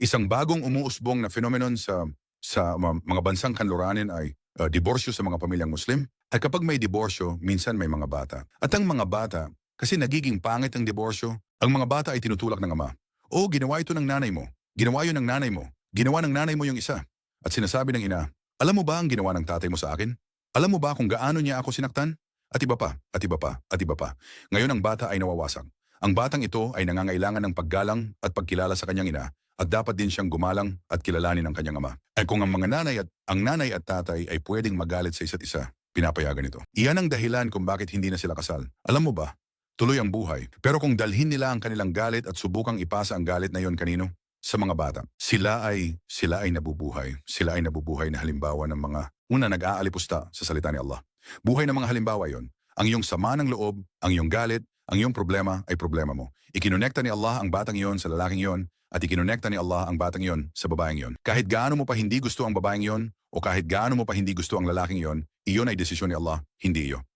Isang bagong umuusbong na phenomenon sa sa mga bansang kanluranin ay uh, diborsyo sa mga pamilyang Muslim. At kapag may diborsyo, minsan may mga bata. At ang mga bata, kasi nagiging pangit ang diborsyo, ang mga bata ay tinutulak ng ama. O ginawa ito ng nanay mo. Ginawa yun ng nanay mo. Ginawa ng nanay mo yung isa. At sinasabi ng ina, alam mo ba ang ginawa ng tatay mo sa akin? Alam mo ba kung gaano niya ako sinaktan? At iba pa, at iba pa, at iba pa. Ngayon ang bata ay nawawasak. Ang batang ito ay nangangailangan ng paggalang at pagkilala sa kanyang ina at dapat din siyang gumalang at kilalanin ng kanyang ama. Ay kung ang mga nanay at ang nanay at tatay ay pwedeng magalit sa isa't isa, pinapayagan ito. Iyan ang dahilan kung bakit hindi na sila kasal. Alam mo ba, tuloy ang buhay. Pero kung dalhin nila ang kanilang galit at subukang ipasa ang galit na yon kanino? Sa mga bata. Sila ay, sila ay nabubuhay. Sila ay nabubuhay na halimbawa ng mga una nag-aalipusta sa salita ni Allah. Buhay ng mga halimbawa yon. Ang iyong sama ng loob, ang iyong galit, ang iyong problema ay problema mo. Ikinonekta ni Allah ang batang iyon sa lalaking iyon at ikinonekta ni Allah ang batang iyon sa babaeng iyon. Kahit gaano mo pa hindi gusto ang babaeng iyon o kahit gaano mo pa hindi gusto ang lalaking iyon, iyon ay desisyon ni Allah, hindi iyo.